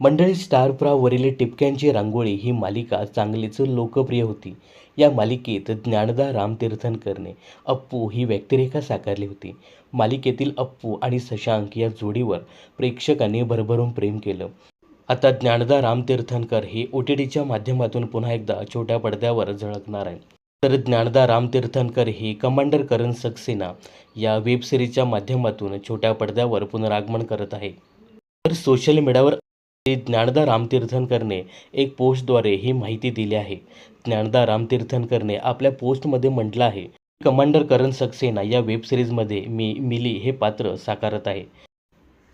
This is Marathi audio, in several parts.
मंडळी स्टारप्रावरील टिपक्यांची रांगोळी ही मालिका चांगलीच लोकप्रिय होती. या मालिकेत ज्ञानदा रामतीर्थनकरने अप्पू ही व्यक्तिरेखा साकारली होती. मालिकेतील अप्पू आणि शशांक या जोडीवर प्रेक्षकांनी भरभरून प्रेम केलं. आता ज्ञानदा रामतीर्थनकर हे ओ टी टीच्या माध्यमातून पुन्हा एकदा छोट्या पडद्यावर झळकणार आहे तर ज्ञानदा रामतीर्थनकर हे कमांडर करण सक्सेना या वेबसिरीजच्या माध्यमातून छोट्या पडद्यावर पुनरागमन करत आहे तर सोशल मीडियावर ज्ञानदा रामतीर्थनकरने एक पोस्टद्वारे ही माहिती दिली आहे. ज्ञानदा रामतीर्थनकरने आपल्या पोस्टमध्ये म्हटलं आहे कमांडर करण सक्सेना या वेबसिरीजमध्ये मी मिली हे पात्र साकारत आहे.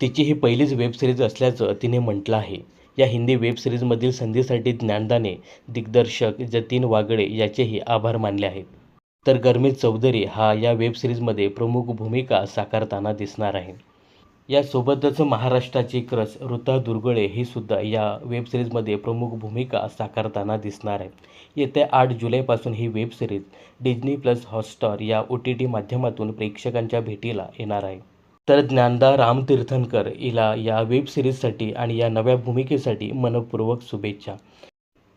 तिची ही पहिलीच वेबसिरीज असल्याचं तिने म्हटलं आहे. या हिंदी वेबसिरीजमधील संधीसाठी ज्ञानदाने दिग्दर्शक जतीन वागडे याचेही आभार मानले आहेत. तर गरमीत चौधरी हा या वेबसिरीजमध्ये प्रमुख भूमिका साकारताना दिसणार आहे. यासोबतच महाराष्ट्राची क्रस ऋता दुर्गुळे ही सुद्धा या वेबसिरीजमध्ये प्रमुख भूमिका साकारताना दिसणार आहे येत्या आठ जुलैपासून ही web series Disney plus Hotstar या ओ टी टी माध्यमातून प्रेक्षकांच्या भेटीला येणार आहे. तर ज्ञानदा रामतीर्थनकर हिला या वेबसिरीजसाठी आणि या नव्या भूमिकेसाठी मनपूर्वक शुभेच्छा.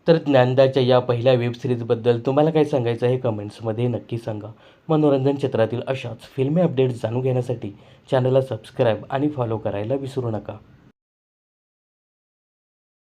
तर ज्ञानदाच्या या पहिल्या वेबसिरीजबद्दल तुम्हाला काय सांगायचं आहे कमेंट्समध्ये नक्की सांगा. मनोरंजन क्षेत्रातील अशाच फिल्मी अपडेट्स जाणून घेण्यासाठी चॅनलला सबस्क्राईब आणि फॉलो करायला विसरू नका.